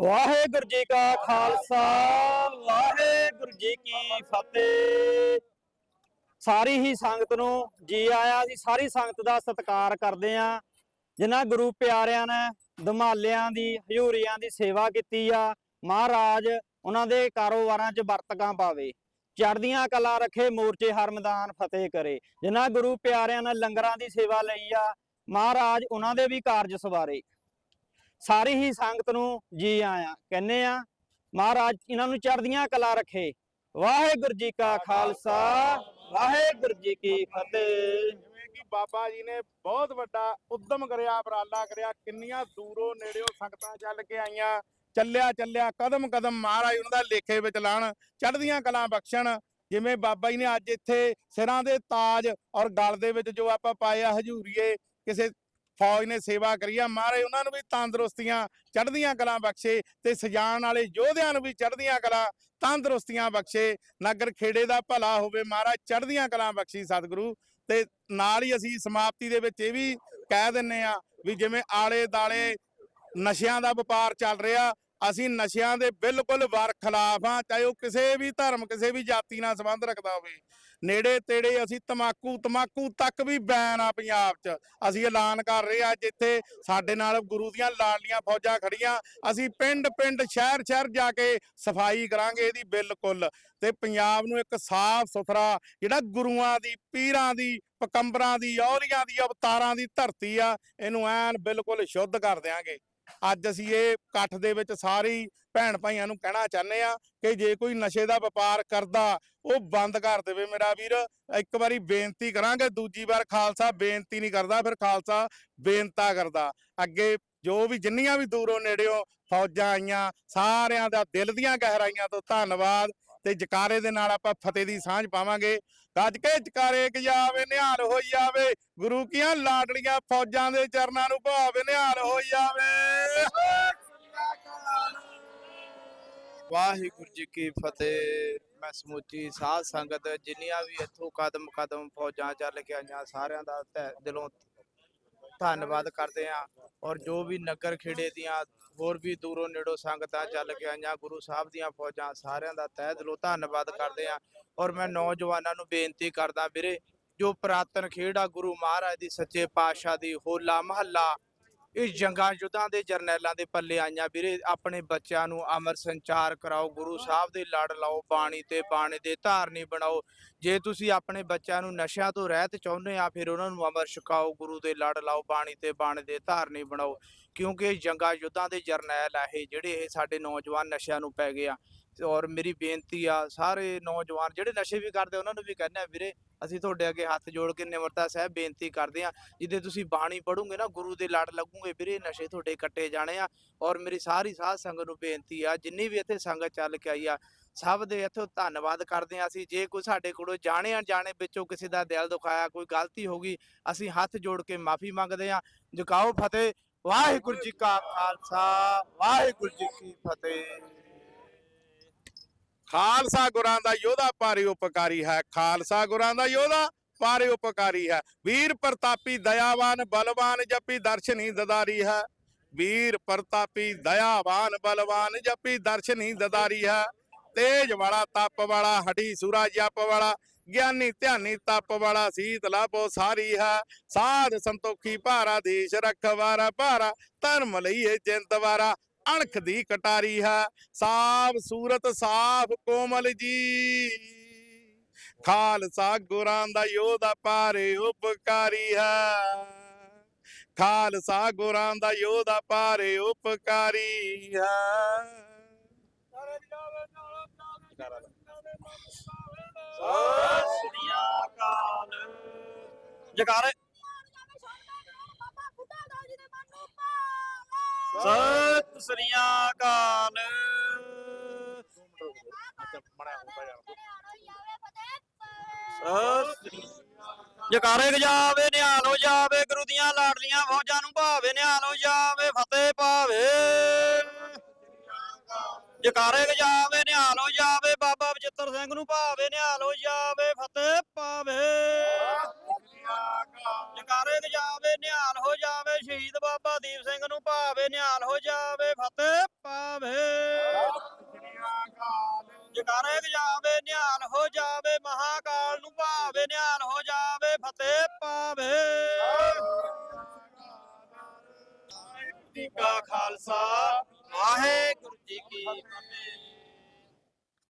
ਵਾਹਿਗੁਰੂ ਜੀ ਕਾ ਖਾਲਸਾ, ਵਾਹਿਗੁਰੂ ਜੀ ਕੀ ਫਤਿਹ। ਸਾਰੀ ਹੀ ਸੰਗਤ ਨੂੰ ਜੀ ਆਇਆਂ ਸੀ ਸਾਰੀ ਸੰਗਤ ਦਾ ਸਤਿਕਾਰ ਕਰਦੇ ਆ ਜਿਨ੍ਹਾਂ ਗੁਰੂ ਪਿਆਰਿਆਂ ਨੇ ਦਮਾਲਿਆਂ ਦੀ, ਹਜ਼ੂਰੀਆਂ ਦੀ ਸੇਵਾ ਕੀਤੀ ਆ, ਮਹਾਰਾਜ ਉਹਨਾਂ ਦੇ ਕਾਰੋਬਾਰਾਂ 'ਚ ਵਰਤਕਾਂ ਪਾਵੇ। ਚੜ੍ਹਦੀਆਂ ਕਲਾ ਰੱਖੇ, ਮੋਰਚੇ ਹਰ ਮੈਦਾਨ ਫਤਿਹ ਕਰੇ। ਜਿਨ੍ਹਾਂ ਗੁਰੂ ਪਿਆਰਿਆਂ ਨੇ ਲੰਗਰਾਂ ਦੀ ਸੇਵਾ ਲਈ ਆ, ਮਹਾਰਾਜ ਉਹਨਾਂ ਦੇ ਵੀ ਕਾਰਜ ਸਵਾਰੇ। ਸਾਰੀ ਹੀ ਸੰਗਤ ਨੂੰ ਜੀ ਆਇਆਂ ਕਹਿੰਨੇ ਆ, ਮਹਾਰਾਜ ਇਹਨਾਂ ਨੂੰ ਚੜ੍ਹਦੀਆਂ ਕਲਾ ਰੱਖੇ। ਵਾਹਿਗੁਰੂ ਜੀ ਕਾ ਖਾਲਸਾ, ਵਾਹਿਗੁਰੂ ਜੀ ਕੀ ਫਤਿਹ। ਜਿਵੇਂ ਕਿ ਬਾਬਾ ਜੀ ਨੇ ਬਹੁਤ ਵੱਡਾ ਉਦਮ ਕਰਿਆ, ਉਪਰਾਲਾ ਕਰਿਆ, ਕਿੰਨੀਆਂ ਦੂਰੋਂ ਨੇੜਿਓਂ ਸੰਗਤਾਂ ਚੱਲ ਕੇ ਆਈਆਂ। ਚੱਲਿਆ ਚੱਲਿਆ, ਕਦਮ ਕਦਮ ਮਹਾਰਾਜ ਉਹਨਾਂ ਦਾ ਲੇਖੇ ਵਿੱਚ ਲਾਣ, ਚੜ੍ਹਦੀਆਂ ਕਲਾਂ ਬਖਸ਼ਣ। ਜਿਵੇਂ ਬਾਬਾ ਜੀ ਨੇ ਅੱਜ ਇੱਥੇ ਸਿਰਾਂ ਦੇ ਤਾਜ ਔਰ ਗਲ ਦੇ ਵਿੱਚ ਜੋ ਆਪਾਂ ਪਾਇਆ ਹਜੂਰੀਏ, ਕਿਸੇ ਫੌਜ ਨੇ ਸੇਵਾ ਕਰੀ ਆ, ਮਹਾਰਾਜ ਉਹਨਾਂ ਨੂੰ ਵੀ ਤੰਦਰੁਸਤੀਆਂ ਚੜ੍ਹਦੀਆਂ ਕਲਾਂ ਬਖਸ਼ੇ ਤੇ ਸਜਾਣ ਵਾਲੇ ਯੋਧਿਆਂ ਨੂੰ ਵੀ ਚੜ੍ਹਦੀਆਂ ਕਲਾਂ ਤੰਦਰੁਸਤੀਆਂ ਬਖਸ਼ੇ, ਨਗਰ ਖੇੜੇ ਦਾ ਭਲਾ ਹੋਵੇ, ਮਹਾਰਾਜ ਚੜ੍ਹਦੀਆਂ ਕਲਾਂ ਬਖਸ਼ੀ ਸਤਿਗੁਰੂ। ਤੇ ਨਾਲ ਹੀ ਅਸੀਂ ਸਮਾਪਤੀ ਦੇ ਵਿੱਚ ਇਹ ਵੀ ਕਹਿ ਦਿੰਨੇ ਆ ਵੀ ਜਿਵੇਂ ਆਲੇ ਦਾਲੇ ਨਸ਼ਿਆਂ ਦਾ ਵਪਾਰ ਚੱਲ ਰਿਹਾ ਅਸੀਂ ਨਸ਼ਿਆਂ ਦੇ ਬਿਲਕੁਲ ਵਰ ਖਿਲਾਫ ਆ ਚਾਹੇ ਉਹ ਕਿਸੇ ਵੀ ਧਰਮ, ਕਿਸੇ ਵੀ ਜਾਤੀ ਨਾਲ ਸੰਬੰਧ ਰੱਖਦਾ ਹੋਵੇ। ਨੇੜੇ ਤੇੜੇ ਅਸੀਂ ਤਮਾਕੂ ਤਮਾਕੂ ਤੱਕ ਵੀ ਬੈਨ ਆ ਪੰਜਾਬ 'ਚ। ਅਸੀਂ ਐਲਾਨ ਕਰ ਰਹੇ ਆ ਜਿੱਥੇ ਸਾਡੇ ਨਾਲ ਗੁਰੂ ਦੀਆਂ ਲਾਡਲੀਆਂ ਫੌਜਾਂ ਖੜੀਆਂ ਅਸੀਂ ਪਿੰਡ ਪਿੰਡ, ਸ਼ਹਿਰ ਸ਼ਹਿਰ ਜਾ ਕੇ ਸਫ਼ਾਈ ਕਰਾਂਗੇ ਇਹਦੀ ਬਿਲਕੁਲ। ਤੇ ਪੰਜਾਬ ਨੂੰ ਇੱਕ ਸਾਫ਼ ਸੁਥਰਾ ਜਿਹੜਾ ਗੁਰੂਆਂ ਦੀ, ਪੀਰਾਂ ਦੀ ਪਕੰਬਰਾਂ ਦੀ, ਔਲੀਆਂ ਦੀ, ਅਵਤਾਰਾਂ ਦੀ ਧਰਤੀ ਆ, ਇਹਨੂੰ ਐਨ ਬਿਲਕੁਲ ਸ਼ੁੱਧ ਕਰ ਦਿਆਂਗੇ। ਅੱਜ ਅਸੀਂ ਇਹ ਇਕੱਠ ਦੇ ਵਿੱਚ ਸਾਰੀ ਭੈਣ ਭਾਈਆਂ ਨੂੰ ਕਹਿਣਾ ਚਾਹੁੰਦੇ ਆ ਕਿ ਜੇ ਕੋਈ ਨਸ਼ੇ ਦਾ ਵਪਾਰ ਕਰਦਾ, ਉਹ ਬੰਦ ਕਰ ਦੇਵੇ ਮੇਰਾ ਵੀਰ। ਇੱਕ ਵਾਰੀ ਬੇਨਤੀ ਕਰਾਂਗੇ, ਦੂਜੀ ਵਾਰ ਖਾਲਸਾ ਬੇਨਤੀ ਨਹੀਂ ਕਰਦਾ, ਫਿਰ ਖਾਲਸਾ ਬੇਨਤਾ ਕਰਦਾ। ਅੱਗੇ ਜੋ ਵੀ ਜਿੰਨੀਆਂ ਵੀ ਦੂਰੋਂ ਨੇੜਿਓਂ ਫੌਜਾਂ ਆਈਆਂ, ਸਾਰਿਆਂ ਦਾ ਦਿਲ ਦੀਆਂ ਗਹਿਰਾਈਆਂ ਤੋਂ ਧੰਨਵਾਦ ਤੇ ਜਕਾਰੇ ਦੇ ਨਾਲ ਆਪਾਂ ਫਤਿਹ ਦੀ ਸਾਂਝ ਪਾਵਾਂਗੇ। ਗੱਜ ਕੇ ਜਕਾਰੇ ਕਿ ਨਿਹਾਲ ਹੋਈ ਜਾਵੇ। ਗੁਰੂ ਕੀਆਂ ਲਾਡਲੀਆਂ ਫੌਜਾਂ ਦੇ ਚਰਨਾਂ ਨੂੰ ਭਾਵੇ ਨਿਹਾਲ ਹੋਈ ਜਾਵੇ। ਵਾਹਿਗੁਰੂ ਜੀ ਕੀ ਫਤਿਹ। ਮੈਂ ਸਮੁੱਚੀ ਸਾਧ ਸੰਗਤ, ਜਿੰਨੀਆਂ ਵੀ ਇੱਥੋਂ ਕਦਮ ਕਦਮ ਫੌਜਾਂ ਚੱਲ ਕੇ ਆਈਆਂ, ਸਾਰਿਆਂ ਦਾ ਤਹਿ ਦਿਲੋਂ ਧੰਨਵਾਦ ਕਰਦੇ ਹਾਂ। ਔਰ ਜੋ ਵੀ ਨਗਰ ਖੇੜੇ ਦੀਆਂ ਹੋਰ ਵੀ ਦੂਰੋਂ ਨੇੜੋਂ ਸੰਗਤਾਂ ਚੱਲ ਕੇ ਆਈਆਂ, ਗੁਰੂ ਸਾਹਿਬ ਦੀਆਂ ਫੌਜਾਂ ਸਾਰਿਆਂ ਦਾ ਤਹਿ ਦਿਲੋਂ ਧੰਨਵਾਦ ਕਰਦੇ ਹਾਂ। ਔਰ ਮੈਂ ਨੌਜਵਾਨਾਂ ਨੂੰ ਬੇਨਤੀ ਕਰਦਾ ਵੀਰੇ, ਜੋ ਪ੍ਰਾਤਨ ਖੇਡ ਆ ਗੁਰੂ ਮਹਾਰਾਜ ਦੀ ਸੱਚੇ ਪਾਤਸ਼ਾਹ ਦੀ ਹੋਲਾ ਮਹੱਲਾ ਇਸ ਜੰਗਾਂ ਯੁੱਧਾਂ ਦੇ ਜਰਨੈਲਾਂ ਦੇ ਪੱਲੇ ਆਈਆਂ। ਵੀਰੇ ਆਪਣੇ ਬੱਚਿਆਂ ਨੂੰ ਅਮਰ ਸੰਚਾਰ ਕਰਾਓ ਗੁਰੂ ਸਾਹਿਬ ਦੇ ਲੜ ਲਾਓ ਬਾਣੀ ਤੇ ਬਾਣੀ ਦੇ ਧਾਰਨੀ ਬਣਾਓ। ਜੇ ਤੁਸੀਂ ਆਪਣੇ ਬੱਚਿਆਂ ਨੂੰ ਨਸ਼ਿਆਂ ਤੋਂ ਰਹਿਤ ਚਾਹੁੰਦੇ ਆ ਫਿਰ ਉਹਨਾਂ ਨੂੰ ਅਮਰ ਛਕਾਓ ਗੁਰੂ ਦੇ ਲੜ ਲਾਓ ਬਾਣੀ ਤੇ ਬਾਣੀ ਦੇ ਧਾਰਨੀ ਬਣਾਓ। ਕਿਉਂਕਿ ਇਹ ਜੰਗਾਂ ਯੁੱਧਾਂ ਦੇ ਜਰਨੈਲ ਆ ਇਹ ਜਿਹੜੇ ਇਹ ਸਾਡੇ ਨੌਜਵਾਨ ਨਸ਼ਿਆਂ ਨੂੰ ਪੈ ਗਏ ਆ। ਔਰ ਮੇਰੀ ਬੇਨਤੀ ਆ, ਸਾਰੇ ਨੌਜਵਾਨ ਜਿਹੜੇ ਨਸ਼ੇ ਵੀ ਕਰਦੇ, ਉਹਨਾਂ ਨੂੰ ਵੀ ਕਹਿੰਦੇ ਆ, ਵੀਰੇ ਅਸੀਂ ਤੁਹਾਡੇ ਅੱਗੇ ਹੱਥ ਜੋੜ ਕੇ ਨਿਮਰਤਾ ਸਾਹਿਬ ਬੇਨਤੀ ਕਰਦੇ ਆ ਜਿੱਦੇ ਤੁਸੀਂ ਬਾਣੀ ਪੜੋਗੇ ਨਾ, ਗੁਰੂ ਦੇ ਲੜ ਲੱਗੋਗੇ, ਵੀਰੇ ਨਸ਼ੇ ਤੁਹਾਡੇ ਕੱਟੇ ਜਾਣੇ ਆ, ਔਰ ਮੇਰੀ ਸਾਰੀ ਸਾਧ ਸੰਗਤ ਨੂੰ ਬੇਨਤੀ ਆ, ਜਿੰਨੀ ਵੀ ਇੱਥੇ ਸੰਗਤ ਚੱਲ ਕੇ ਆਈ ਆ, ਸਭ ਦੇ ਇੱਥੋਂ ਧੰਨਵਾਦ ਕਰਦੇ ਆ ਅਸੀਂ, ਜੇ ਕੋਈ ਸਾਡੇ ਕੋਲੋਂ ਜਾਣੇ ਅਣਜਾਣੇ ਵਿੱਚੋਂ ਕਿਸੇ ਦਾ ਦਿਲ ਦੁਖਾਇਆ, ਕੋਈ ਗਲਤੀ ਹੋ ਗਈ, ਅਸੀਂ ਹੱਥ ਜੋੜ ਕੇ ਮਾਫੀ ਮੰਗਦੇ ਆ ਜੁਕਾਓ ਫਤਿਹ, ਵਾਹਿਗੁਰੂ ਜੀ ਕਾ ਖਾਲਸਾ, ਵਾਹਿਗੁਰੂ ਜੀ ਕੀ ਫਤਿਹ। ਖਾਲਸਾ ਗੁਰਾਂ ਦਾ ਯੋਧਾ ਪਾਰੇ ਉਪਕਾਰੀ ਹੈ, ਖਾਲਸਾ ਗੁਰਾਂ ਦਾ ਯੋਧਾ ਪਾਰੇ ਉਪਕਾਰੀ ਹੈ। ਵੀਰ ਪ੍ਰਤਾਪੀ ਦਇਆਵਾਨ ਬਲਵਾਨ ਜਪੀ ਦਰਸ਼ਨੀ ਦਦਾਰੀ ਹੈ। ਵੀਰ ਪ੍ਰਤਾਪੀ ਦਇਆਵਾਨ ਬਲਵਾਨ ਜਪੀ ਦਰਸ਼ਨੀ ਦਦਾਰੀ ਹੈ। ਤੇਜ ਵਾਲਾ, ਤਪ ਵਾਲਾ ਹੱਡੀ ਸੂਰਾ ਜਪ ਵਾਲਾ, ਗਿਆਨੀ ਧਿਆਨੀ ਤਪ ਵਾਲਾ, ਸੀਤ ਲਾਭੋ ਸਾਰੀ ਹੈ। ਸਾਧ ਸੰਤੋਖੀ ਭਾਰਾ ਦੇਸ਼ ਰਖਵਾਰਾ ਭਾਰਾ, ਧਰਮ ਲਈਏ ਜਿੰਦਵਾਰਾ ਅਣਖ ਦੀ ਕਟਾਰੀ ਹੈ। ਸਾਫ਼ ਸੂਰਤ ਸਾਫ਼ ਕੋਮਲ ਜੀ। ਖਾਲਸਾ ਗੁਰਾਂ ਦਾ ਯੋਧਾ ਪਾਰੇ ਉਪਕਾਰੀ ਹੈ। ਖਾਲਸਾ ਗੁਰਾਂ ਦਾ ਯੋਧਾ ਪਾਰੇ ਉਪਕਾਰੀ ਹੈ। ਸਤਿ ਸ੍ਰੀ ਅਕਾਲ। ਜਕਾਰੇ ਸਤਿ ਸ੍ਰੀ ਅਕਾਲ। ਜਕਾਰੇ ਗਜਾਵੇ, ਨਿਹਾਲ ਹੋ ਜਾਵੇ, ਗੁਰੂ ਦੀਆਂ ਲਾਡਲੀਆਂ ਫੌਜਾਂ ਨੂੰ ਭਾਵੇ, ਨਿਹਾਲ ਹੋ ਜਾਵੇ, ਫਤਿਹ ਪਾਵੇ ਜਕਾਰੇ ਗਜਾਵੇ, ਨਿਹਾਲ ਹੋ ਜਾਵੇ, ਬਾਬਾ ਬਚਿੱਤਰ ਸਿੰਘ ਨੂੰ ਭਾਵੇ, ਨਿਹਾਲ ਹੋ ਜਾਵੇ। ਜਾਵੇ ਫਤਿਹ ਪਾਵੇ ਜਕਾਰਾ ਇੱਕ ਜਾਵੇ, ਨਿਹਾਲ ਹੋ ਜਾਵੇ, ਮਹਾਕਾਲ ਨੂੰ ਭਾਵੇ, ਨਿਹਾਲ ਹੋ ਜਾਵੇ, ਫਤਿਹ ਪਾਵੇ ਜੀ ਖਾਲਸਾ ਵਾਹਿਗੁਰੂ ਜੀ ਕੀ ਫਤਿਹ।